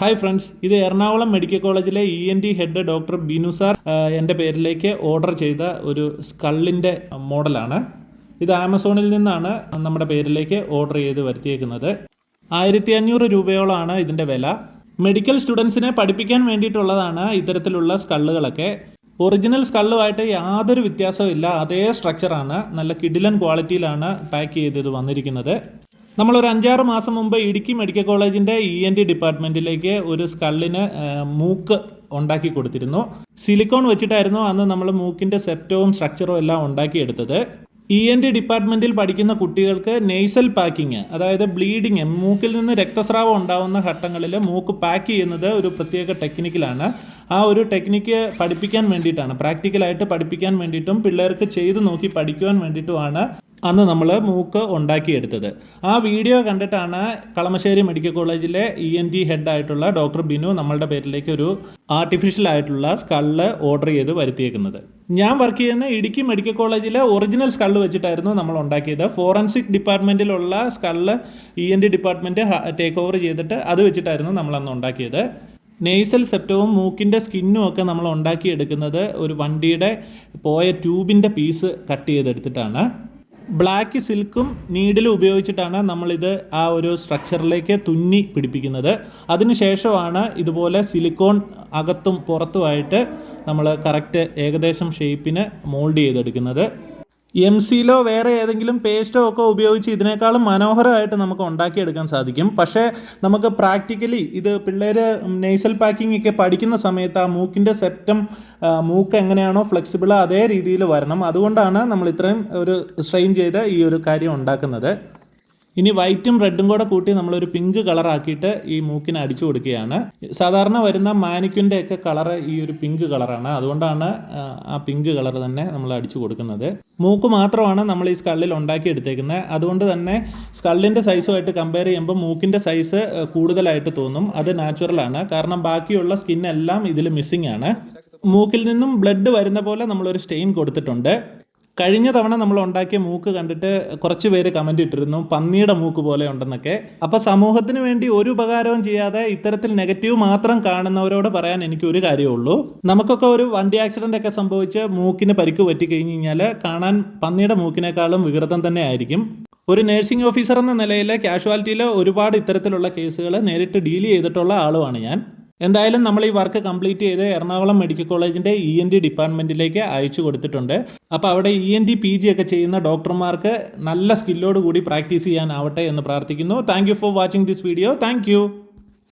Hi friends ഇത് Ernakulam medical കോളേജിലെ E N T head doctor Binu sir എന്റെ പേരിലേക്ക് ഓർഡർ ചെയ്ത ഒരു സ്കള്ളിന്റെ മോഡലാണ്. ഇത് ആമസോണിൽ നിന്നാണ് നമ്മുടെ പേരിലേക്ക് ഓർഡർ ചെയ്ത് വരുത്തിയേക്കുന്നത്. ആയിരത്തി അഞ്ഞൂറ് രൂപയോളമാണ് ഇതിന്റെ വില. മെഡിക്കൽ സ്റ്റുഡൻസിനെ പഠിപ്പിക്കാൻ വേണ്ടിയിട്ടുള്ളതാണ് ഇത്തരത്തിലുള്ള സ്കള്ളുകളൊക്കെ. ഒറിജിനൽ സ്കള്ളുമായിട്ട് യാതൊരു വ്യത്യാസവും ഇല്ല. അതേ സ്ട്രക്ചറാണ് നല്ല കിഡിലൻ ക്വാളിറ്റിയിലാണ് പാക്ക് ചെയ്ത് ഇത് വന്നിരിക്കുന്നത്. നമ്മളൊരു അഞ്ചാറ് മാസം മുമ്പ് ഇടുക്കി മെഡിക്കൽ കോളേജിന്റെ ഇ എൻ ടി ഡിപ്പാർട്ട്മെന്റിലേക്ക് ഒരു സ്കള്ളിന് മൂക്ക് ഉണ്ടാക്കി കൊടുത്തിരുന്നു. സിലിക്കോൺ വെച്ചിട്ടായിരുന്നു അന്ന് നമ്മൾ മൂക്കിന്റെ സെപ്റ്റവും സ്ട്രക്ചറും എല്ലാം ഉണ്ടാക്കിയെടുത്തത്. ഇ എൻ ടി ഡിപ്പാർട്ട്മെന്റിൽ പഠിക്കുന്ന കുട്ടികൾക്ക് നെയ്സൽ പാക്കിങ് അതായത് ബ്ലീഡിങ് മൂക്കിൽ നിന്ന് രക്തസ്രാവം ഉണ്ടാവുന്ന ഘട്ടങ്ങളിൽ മൂക്ക് പാക്ക് ചെയ്യുന്നത് ഒരു പ്രത്യേക ടെക്നിക്കിലാണ് ആ ഒരു ടെക്നിക്ക് പഠിപ്പിക്കാൻ വേണ്ടിയിട്ടാണ് പ്രാക്ടിക്കലായിട്ട് പഠിപ്പിക്കാൻ വേണ്ടിയിട്ടും പിള്ളേർക്ക് ചെയ്തു നോക്കി പഠിക്കുവാൻ വേണ്ടിയിട്ടുമാണ് അന്ന് നമ്മൾ മൂക്ക് ഉണ്ടാക്കിയെടുത്തത്. ആ വീഡിയോ കണ്ടിട്ടാണ് കളമശ്ശേരി മെഡിക്കൽ കോളേജിലെ ഇ എൻ ടി ഹെഡായിട്ടുള്ള ഡോക്ടർ ബിനു നമ്മളുടെ പേരിലേക്ക് ഒരു ആർട്ടിഫിഷ്യൽ ആയിട്ടുള്ള സ്കള്ള് ഓർഡർ ചെയ്ത് വരുത്തിയേക്കുന്നത്. ഞാൻ വർക്ക് ചെയ്യുന്ന ഇടുക്കി മെഡിക്കൽ കോളേജിലെ ഒറിജിനൽ സ്കള്ള് വെച്ചിട്ടായിരുന്നു നമ്മൾ ഉണ്ടാക്കിയത്. Forensic ഡിപ്പാർട്ട്മെന്റിലുള്ള skull E N T department take over ചെയ്തിട്ട് അത് വെച്ചിട്ടായിരുന്നു നമ്മൾ അന്ന് ഉണ്ടാക്കിയത്. നെയ്സൽ സെപ്റ്റവും മൂക്കിന്റെ സ്കിന്നും ഒക്കെ നമ്മൾ ഉണ്ടാക്കിയെടുക്കുന്നത് ഒരു വണ്ടിയുടെ പോയ ട്യൂബിന്റെ പീസ് കട്ട് ചെയ്തെടുത്തിട്ടാണ്. ബ്ലാക്ക് സിൽക്കും നീഡിലും ഉപയോഗിച്ചിട്ടാണ് നമ്മളിത് ആ ഒരു സ്ട്രക്ചറിലേക്ക് തുന്നി പിടിപ്പിക്കുന്നത്. അതിനുശേഷമാണ് ഇതുപോലെ സിലിക്കോൺ അകത്തും പുറത്തുമായിട്ട് നമ്മൾ കറക്റ്റ് ഏകദേശം ഷേപ്പിന് മോൾഡ് ചെയ്തെടുക്കുന്നത്. എം സിയിലോ വേറെ ഏതെങ്കിലും പേസ്റ്റോ ഒക്കെ ഉപയോഗിച്ച് ഇതിനേക്കാളും മനോഹരമായിട്ട് നമുക്ക് ഉണ്ടാക്കിയെടുക്കാൻ സാധിക്കും. പക്ഷേ നമുക്ക് പ്രാക്ടിക്കലി ഇത് പിള്ളേർ നെയ്സൽ പാക്കിംഗ് ഒക്കെ പഠിക്കുന്ന സമയത്ത് ആ മൂക്കിന്റെ സെപ്റ്റം മൂക്ക് എങ്ങനെയാണോ ഫ്ലെക്സിബിൾ അതേ രീതിയിൽ വരണം. അതുകൊണ്ടാണ് നമ്മൾ ഇത്രയും ഒരു സ്ട്രെയിൻ ചെയ്ത് ഈ ഒരു കാര്യം ഉണ്ടാക്കുന്നത്. ഇനി വൈറ്റും റെഡും കൂടെ കൂട്ടി നമ്മളൊരു പിങ്ക് കളർ ആക്കിയിട്ട് ഈ മൂക്കിന് അടിച്ചു കൊടുക്കുകയാണ്. സാധാരണ വരുന്ന മാനിക്വിന്റെ ഒക്കെ കളറ് ഈ ഒരു പിങ്ക് കളറാണ്. അതുകൊണ്ടാണ് ആ പിങ്ക് കളർ തന്നെ നമ്മൾ അടിച്ചു കൊടുക്കുന്നത്. മൂക്ക് മാത്രമാണ് നമ്മൾ ഈ സ്കള്ളിൽ ഉണ്ടാക്കിയെടുത്തേക്കുന്നത് അതുകൊണ്ട് തന്നെ സ്കള്ളിന്റെ സൈസുമായിട്ട് കമ്പയർ ചെയ്യുമ്പോൾ മൂക്കിന്റെ സൈസ് കൂടുതലായിട്ട് തോന്നും. അത് നാച്ചുറലാണ് കാരണം ബാക്കിയുള്ള സ്കിന്നെല്ലാം ഇതിൽ മിസ്സിംഗ് ആണ്. മൂക്കിൽ നിന്നും ബ്ലഡ് വരുന്ന പോലെ നമ്മളൊരു സ്റ്റെയിൻ കൊടുത്തിട്ടുണ്ട്. കഴിഞ്ഞ തവണ നമ്മൾ ഉണ്ടാക്കിയ മൂക്ക് കണ്ടിട്ട് കുറച്ച് പേര് കമന്റ് ഇട്ടിരുന്നു. പന്നിയുടെ മൂക്ക് പോലെ ഉണ്ടെന്നൊക്കെ. അപ്പോൾ സമൂഹത്തിന് വേണ്ടി ഒരു ഉപകാരവും ചെയ്യാതെ ഇത്തരത്തിൽ നെഗറ്റീവ് മാത്രം കാണുന്നവരോട് പറയാൻ എനിക്ക് ഒരു കാര്യമേ ഉള്ളൂ. നമുക്കൊക്കെ ഒരു വണ്ടി ആക്സിഡന്റ് ഒക്കെ സംഭവിച്ച് മൂക്കിന് പരിക്ക് പറ്റി കഴിഞ്ഞ് കഴിഞ്ഞാൽ കാണാൻ പന്നിയുടെ മൂക്കിനേക്കാളും വികൃതം തന്നെ ആയിരിക്കും. ഒരു നഴ്സിംഗ് ഓഫീസർ എന്ന നിലയിലെ കാഷ്വാലിറ്റിയിൽ ഒരുപാട് ഇത്തരത്തിലുള്ള കേസുകൾ നേരിട്ട് ഡീൽ ചെയ്തിട്ടുള്ള ആളുമാണ് ഞാൻ. എന്തായാലും നമ്മൾ ഈ വർക്ക് കംപ്ലീറ്റ് ചെയ്ത് എറണാകുളം മെഡിക്കൽ കോളേജിന്റെ ഇ എൻ ഡി ഡിപ്പാർട്ട്മെന്റിലേക്ക് അയച്ചു കൊടുത്തിട്ടുണ്ട്. അപ്പോൾ അവിടെ E N T P G ഒക്കെ ചെയ്യുന്ന ഡോക്ടർമാർക്ക് നല്ല സ്കില്ലോട് കൂടി പ്രാക്ടീസ് ചെയ്യാനാവട്ടെ എന്ന് പ്രാർത്ഥിക്കുന്നു. Thank for watching this video thank